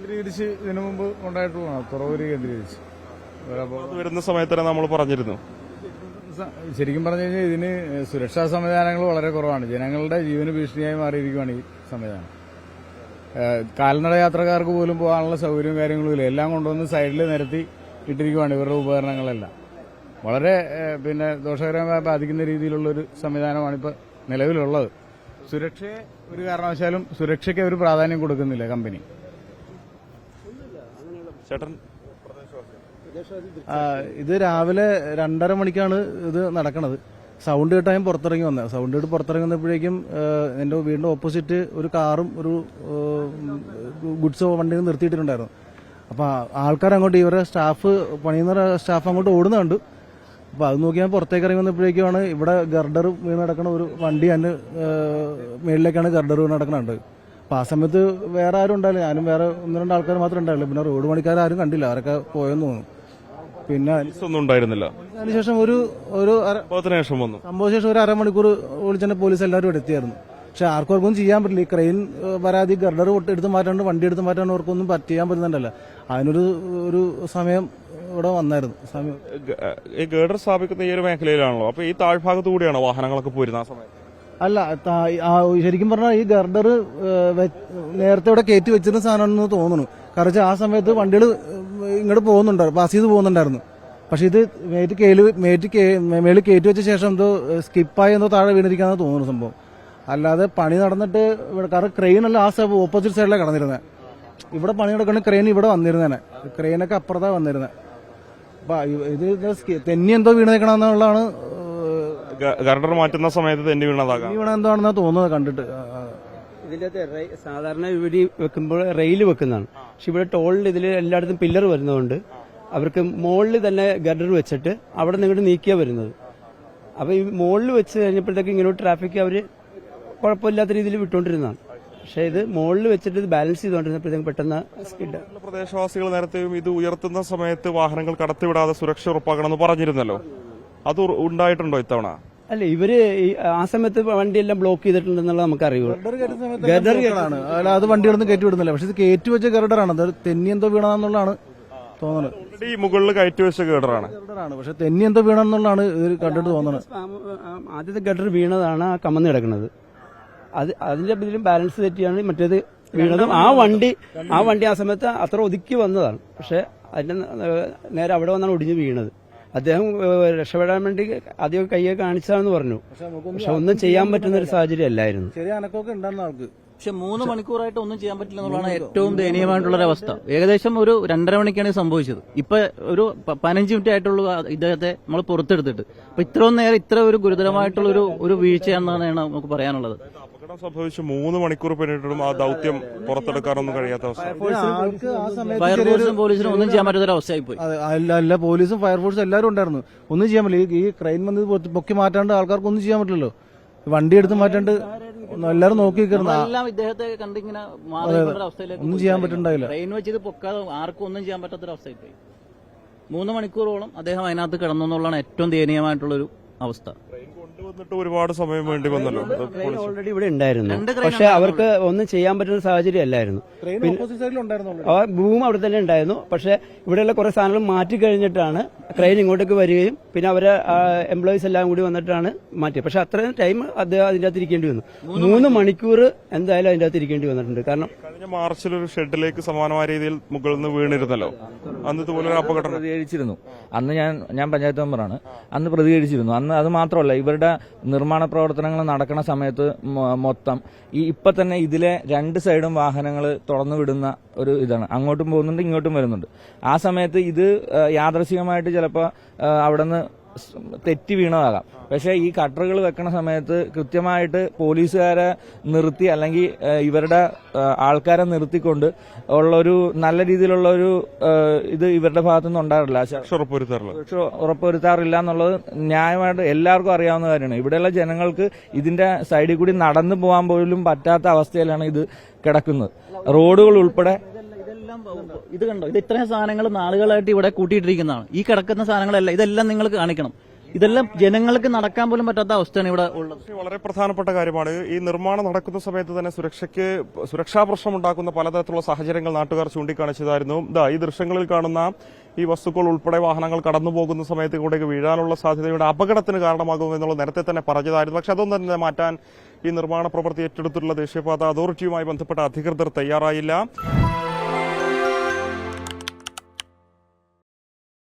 കേന്ദ്രീകരിച്ച് ഇതിനു മുമ്പ് ഉണ്ടായിട്ടുള്ളതാണ് തുറവൂര് കേന്ദ്രീകരിച്ച്. വരുന്ന സമയത്ത് നമ്മൾ പറഞ്ഞിരുന്നു. ശരിക്കും പറഞ്ഞു കഴിഞ്ഞാൽ ഇതിന് സുരക്ഷാ സംവിധാനങ്ങൾ വളരെ കുറവാണ്. ജനങ്ങളുടെ ജീവന് ഭീഷണിയായി മാറിയിരിക്കുകയാണ് ഈ സംവിധാനം. കാൽനട യാത്രക്കാർക്ക് പോലും പോകാനുള്ള സൗകര്യവും കാര്യങ്ങളും ഇല്ല. എല്ലാം കൊണ്ടുവന്ന് സൈഡിൽ നിരത്തി ഇട്ടിരിക്കുകയാണ് ഇവരുടെ ഉപകരണങ്ങളെല്ലാം. വളരെ പിന്നെ ദോഷകരമായി ബാധിക്കുന്ന രീതിയിലുള്ള ഒരു സംവിധാനമാണ് ഇപ്പോൾ നിലവിലുള്ളത്. സുരക്ഷയെ ഒരു കാരണവശാലും സുരക്ഷയ്ക്ക് ഒരു പ്രാധാന്യം കൊടുക്കുന്നില്ല കമ്പനി. ചേട്ടൻ? ഇത് രാവിലെ രണ്ടര മണിക്കാണ് ഇത് നടക്കണത്. സൗണ്ട് കേട്ടാ ഞാൻ പുറത്തിറങ്ങി വന്നത്. സൗണ്ട് കേട്ട് പുറത്തിറങ്ങി വന്നപ്പോഴേക്കും എന്റെ വീടിന്റെ ഓപ്പോസിറ്റ് ഒരു കാറും ഒരു ഗുഡ്സ് വണ്ടിയും നിർത്തിയിട്ടുണ്ടായിരുന്നു അപ്പൊ ആൾക്കാർ അങ്ങോട്ട് ഇവരെ സ്റ്റാഫ് പണിയുന്ന സ്റ്റാഫ് അങ്ങോട്ട് ഓടുന്ന കണ്ടു അപ്പൊ അത് നോക്കി ഞാൻ പുറത്തേക്ക് ഇറങ്ങി വന്നപ്പോഴേക്കുമാണ് ഇവിടെ ഗർഡർ വീണ് നടക്കുന്ന ഒരു വണ്ടി അതിന് മേളിലേക്കാണ് ഗർഡർ വീണ് നടക്കണുണ്ട് അപ്പൊ ആ സമയത്ത് വേറെ ആരും ഉണ്ടായില്ല. ഞാനും വേറെ ഒന്ന് രണ്ട് ആൾക്കാർ മാത്രമേ ഉണ്ടായില്ല പിന്നെ റോഡ് പണിക്കാർ ആരും കണ്ടില്ല. അവരൊക്കെ പോയെന്ന് തോന്നുന്നു. പിന്നെ ഒന്നും ഉണ്ടായിരുന്നില്ല. അതിനുശേഷം ഒരു ഒരു ശേഷം വന്നു. സംഭവ ശേഷം ഒരു അരമണിക്കൂർ വിളിച്ചെന്നെ പോലീസ് എല്ലാവരും എടുത്തിയായിരുന്നു എത്തിയായിരുന്നു. പക്ഷെ ആർക്കും ചെയ്യാൻ പറ്റില്ല. ഈ ക്രെയിൻ പരാതി ഗർഡർ എടുത്ത് മാറ്റാണ്ട് വണ്ടി എടുത്ത് മാറ്റാണ്ട് അവർക്കൊന്നും പറ്റിയാൻ ചെയ്യാൻ പറ്റുന്നുണ്ടല്ല. അതിനൊരു ഒരു സമയം ഇവിടെ വന്നായിരുന്നു. സമയം ഈ ഗേഡർ സ്ഥാപിക്കുന്ന ഈ ഒരു മേഖലയിലാണല്ലോ. അപ്പൊ ഈ താഴ്ഭാഗത്തു കൂടിയാണോ വാഹനങ്ങളൊക്കെ പോരുന്ന ആ സമയത്ത്? അല്ല ശരിക്കും പറഞ്ഞാൽ ഈ ഗർഡർ നേരത്തെ ഇവിടെ കയറ്റി വെച്ചിരുന്ന സാധനമാണെന്ന് തോന്നുന്നു. കാരണം ആ സമയത്ത് വണ്ടികൾ ഇങ്ങോട്ട് പോകുന്നുണ്ടായിരുന്നു പാസ് ചെയ്ത് പോകുന്നുണ്ടായിരുന്നു. പക്ഷെ ഇത് മേറ്റ് കേൽ മേറ്റ് മേളിൽ കയറ്റി വെച്ച ശേഷം എന്തോ സ്കിപ്പായി എന്തോ താഴെ വീണിരിക്കാന്ന് തോന്നുന്നു സംഭവം. അല്ലാതെ പണി നടന്നിട്ട് ഇവിടെ കാരണം ക്രെയിൻ അല്ല ആ സൈഡ് ഓപ്പോസിറ്റ് സൈഡിലാണ് കടന്നിരുന്നത് ഇവിടെ പണി നടക്കുന്ന ക്രെയിൻ ഇവിടെ വന്നിരുന്നേനെ. ക്രെയിനൊക്കെ അപ്പുറത്താണ് വന്നിരുന്നത് അപ്പൊ ഇത് തെന്നി എന്തോ വീണേക്കണമെന്നുള്ളതാണ് ഗർഡർ മാറ്റുന്ന സമയത്ത് തെന്നി വീണതാകാം. വീണ എന്താണെന്നാ തോന്നുന്നത് കണ്ടിട്ട്. ഇതിന്റെ സാധാരണ ഇവിടെ വെക്കുമ്പോൾ റെയിൽ വെക്കുന്നതാണ്. പക്ഷെ ഇവിടെ ടോളിൽ ഇതിൽ എല്ലായിടത്തും പില്ലർ വരുന്നതുകൊണ്ട് അവർക്ക് മുകളിൽ തന്നെ ഗർഡർ വെച്ചിട്ട് അവിടെ നിന്ന് ഇങ്ങോട്ട് നീക്കിയാ വരുന്നത്. അപ്പൊ ഈ മുകളിൽ വെച്ച് കഴിഞ്ഞപ്പോഴത്തേക്ക് ഇങ്ങോട്ട് ട്രാഫിക് അവർ കുഴപ്പമില്ലാത്ത രീതിയിൽ വിട്ടുകൊണ്ടിരുന്നതാണ്. പക്ഷേ ഇത് മുകളിൽ വെച്ചിട്ട് ഇത് ബാലൻസ് ചെയ്തുകൊണ്ടിരുന്നപ്പോഴത്തേക്കും പെട്ടെന്ന് സ്കിഡ്. പ്രദേശവാസികൾ നേരത്തെയും ഇത് ഉയർത്തുന്ന സമയത്ത് വാഹനങ്ങൾ കടത്തിവിടാതെ സുരക്ഷ ഉറപ്പാക്കണമെന്ന് പറഞ്ഞിരുന്നല്ലോ. അത് ഉണ്ടായിട്ടുണ്ടോ ഇത്തവണ? അല്ല ഇവർ ആ സമയത്ത് വണ്ടിയെല്ലാം ബ്ലോക്ക് ചെയ്തിട്ടുണ്ടെന്നുള്ള നമുക്ക് അറിയുള്ളൂ ഗർഡർ ആണ്. അല്ല അത് വണ്ടികളൊന്നും കയറ്റി വിടുന്നില്ല പക്ഷെ ഇത് കയറ്റി വെച്ച ഗർഡറാണ് അത് തെന്നി എന്തോ വീണെന്നുള്ളതാണ് തോന്നുന്നത് ഈ മുകളിൽ കയറ്റി വെച്ച ഗേഡറാണ് ഗർഡറാണ് പക്ഷെ തെന്നി എന്തോ വീണെന്നുള്ളതാണ് ഇത് കണ്ടിട്ട് തോന്നുന്നത് ആദ്യത്തെ ഗഡർ വീണതാണ് ആ കമന്ന് കിടക്കുന്നത്. അത് അതിന്റെ ഇതിലും ബാലൻസ് തെറ്റിയാണ് മറ്റേത് വീണതും. ആ വണ്ടി ആ വണ്ടി ആ സമയത്ത് അത്ര ഒതുക്കി വന്നതാണ്. പക്ഷെ അതിന്റെ നേരെ അവിടെ വന്നാണ് ഒടിഞ്ഞ് വീണത്. അദ്ദേഹം രക്ഷപ്പെടാൻ വേണ്ടി ആദ്യം കയ്യെ കാണിച്ചതാണെന്ന് പറഞ്ഞു. പക്ഷെ ഒന്നും ചെയ്യാൻ പറ്റുന്ന ഒരു സാഹചര്യം അല്ലായിരുന്നു ചെറിയ അനക്കൊക്കെ ഉണ്ടായിരുന്ന ആൾക്ക്. പക്ഷെ മൂന്ന് മണിക്കൂറായിട്ട് ഒന്നും ചെയ്യാൻ പറ്റില്ല എന്നുള്ളതാണ് ഏറ്റവും ദയനീയമായിട്ടുള്ള ഒരു അവസ്ഥ. ഏകദേശം ഒരു രണ്ടര മണിക്കാണ് സംഭവിച്ചത്. ഇപ്പൊ ഒരു പതിനഞ്ച് മിനിറ്റ് ആയിട്ടുള്ള ഇദ്ദേഹത്തെ നമ്മൾ പുറത്തെടുത്തിട്ട്. അപ്പൊ ഇത്രയും നേരം ഇത്ര ഒരു ഗുരുതരമായിട്ടുള്ള ഒരു ഒരു വീഴ്ചയാണെന്നാണ് നമുക്ക് പറയാനുള്ളത്. അപകടം സംഭവിച്ച് മൂന്ന് മണിക്കൂർ പിന്നിട്ടും ആ ദൗത്യം പുറത്തെടുക്കാനൊന്നും കഴിയാത്ത അവസ്ഥ. ആൾക്ക് ആ സമയത്ത് ഫയർഫോഴ്സും പോലീസിനും ഒന്നും ചെയ്യാൻ പറ്റാത്ത അവസ്ഥയായി പോയി അല്ല അല്ല പോലീസും ഫയർഫോഴ്സും എല്ലാവരും ഉണ്ടായിരുന്നു. ഒന്നും ചെയ്യാൻ പറ്റില്ല. ഈ- ക്രൈൻ വന്നത് വന്ന് പൊക്കി മാറ്റാണ്ട് ആൾക്കാർക്ക് ഒന്നും ചെയ്യാൻ പറ്റില്ലല്ലോ. വണ്ടി എടുത്ത് മാറ്റാണ്ട് എല്ലാരും എല്ലാവരും നോക്കി എല്ലാം ഇദ്ദേഹത്തെ കണ്ടിങ്ങനെ ഒന്നും ചെയ്യാൻ പറ്റുന്നുണ്ടായില്ല ട്രെയിൻ വെച്ച് ഇത് പൊക്കാതെ ആർക്കും ഒന്നും ചെയ്യാൻ പറ്റാത്ത അവസ്ഥയായി പോയി മൂന്ന് മണിക്കൂറോളം അദ്ദേഹം അതിനകത്ത് കിടന്നു എന്നുള്ളതാണ് ഏറ്റവും ദയനീയമായിട്ടുള്ള ഒരു അവസ്ഥ. കൊണ്ടുവന്നിട്ട് ഒരുപാട് സമയം വേണ്ടി വന്നല്ലോ. ഓൾറെഡി ഇവിടെ ഉണ്ടായിരുന്നു. പക്ഷെ അവർക്ക് ഒന്നും ചെയ്യാൻ പറ്റുന്ന സാഹചര്യം അല്ലായിരുന്നു. ഭൂമി ആ അവിടെ തന്നെ ഉണ്ടായിരുന്നു. പക്ഷെ ഇവിടെയുള്ള കുറെ സാധനങ്ങൾ മാറ്റി കഴിഞ്ഞിട്ടാണ് ക്രെയിൻ ഇങ്ങോട്ടേക്ക് വരികയും പിന്നെ അവരെ എംപ്ലോയീസ് എല്ലാം കൂടി വന്നിട്ടാണ് മാറ്റിയത്. പക്ഷെ അത്രയും ടൈം അദ്ദേഹം അതിന്റെ അകത്ത് ഇരിക്കേണ്ടി വന്നു. മൂന്ന് മണിക്കൂർ. എന്തായാലും അതിന്റെ അകത്ത് ഇരിക്കേണ്ടി വന്നിട്ടുണ്ട്. കാരണം കഴിഞ്ഞ മാർച്ചിൽ ഒരു ഷെഡിലേക്ക് സമാനമായ രീതിയിൽ മുകളിൽ നിന്ന് വീണിരുന്നല്ലോ. അന്ന് ഇതുപോലെ ഒരു അപകടം. പ്രതികരിച്ചിരുന്നു അന്ന് ഞാൻ ഞാൻ പഞ്ചായത്ത് മെമ്പറാണ്. അന്ന് പ്രതികരിച്ചിരുന്നു. അന്ന് അത് മാത്രമല്ല ഇവരുടെ നിർമ്മാണ പ്രവർത്തനങ്ങൾ നടക്കുന്ന സമയത്ത് മൊത്തം. ഈ ഇപ്പൊ തന്നെ ഇതിലെ രണ്ട് സൈഡും വാഹനങ്ങൾ തുറന്നു വിടുന്ന ഒരു ഇതാണ്. അങ്ങോട്ടും പോകുന്നുണ്ട് ഇങ്ങോട്ടും വരുന്നുണ്ട്. ആ സമയത്ത് ഇത് യാദർശികമായിട്ട് ചിലപ്പോൾ അവിടെ നിന്ന് തെറ്റി വീണതാകാം. പക്ഷേ ഈ കട്ടറുകൾ വെക്കുന്ന സമയത്ത് കൃത്യമായിട്ട് പോലീസുകാരെ നിർത്തി അല്ലെങ്കിൽ ഇവരുടെ ആൾക്കാരെ നിർത്തിക്കൊണ്ട് ഉള്ളൊരു നല്ല രീതിയിലുള്ള ഒരു ഇത് ഇവരുടെ ഭാഗത്തുനിന്ന് ഉണ്ടാകില്ല ഉറപ്പുവരുത്താറില്ല എന്നുള്ളത് ന്യായമായിട്ട് എല്ലാവർക്കും അറിയാവുന്ന കാര്യമാണ്. ഇവിടെയുള്ള ജനങ്ങൾക്ക് ഇതിന്റെ സൈഡിൽ കൂടി നടന്നു പോകാൻ പോലും പറ്റാത്ത അവസ്ഥയിലാണ് ഇത് കിടക്കുന്നത്. റോഡുകൾ ഉൾപ്പെടെ ഇതെല്ലാം ഇത് കണ്ടോ? ഇത് ഇത്രയും സാധനങ്ങൾ നാളുകളായിട്ട് ഇവിടെ കൂട്ടിയിട്ടിരിക്കുന്നതാണ്. ഈ കിടക്കുന്ന സാധനങ്ങളെല്ലാം ഇതെല്ലാം നിങ്ങൾ കാണിക്കണം. ഇതെല്ലാം ജനങ്ങൾക്ക് നടക്കാൻ പോലും പറ്റാത്ത അവസ്ഥയാണ് ഇവിടെ ഉള്ളത്. വളരെ പ്രധാനപ്പെട്ട കാര്യമാണ് ഈ നിർമ്മാണം നടക്കുന്ന സമയത്ത് തന്നെ സുരക്ഷയ്ക്ക് സുരക്ഷാ പ്രശ്നം ഉണ്ടാക്കുന്ന പലതരത്തിലുള്ള സാഹചര്യങ്ങൾ നാട്ടുകാർ ചൂണ്ടിക്കാണിച്ചതായിരുന്നു. ഇതാ ഈ ദൃശ്യങ്ങളിൽ കാണുന്ന ഈ വസ്തുക്കൾ ഉൾപ്പെടെ വാഹനങ്ങൾ കടന്നു പോകുന്ന സമയത്ത് കൂടെ വീഴാനുള്ള സാധ്യതയുടെ അപകടത്തിന് കാരണമാകും എന്നുള്ളത് നേരത്തെ തന്നെ പറഞ്ഞതായിരുന്നു. പക്ഷെ അതൊന്നും തന്നെ മാറ്റാൻ ഈ നിർമ്മാണ പ്രവൃത്തി ഏറ്റെടുത്തിട്ടുള്ള ദേശീയപാത അതോറിറ്റിയുമായി ബന്ധപ്പെട്ട അധികൃതർ തയ്യാറായില്ല.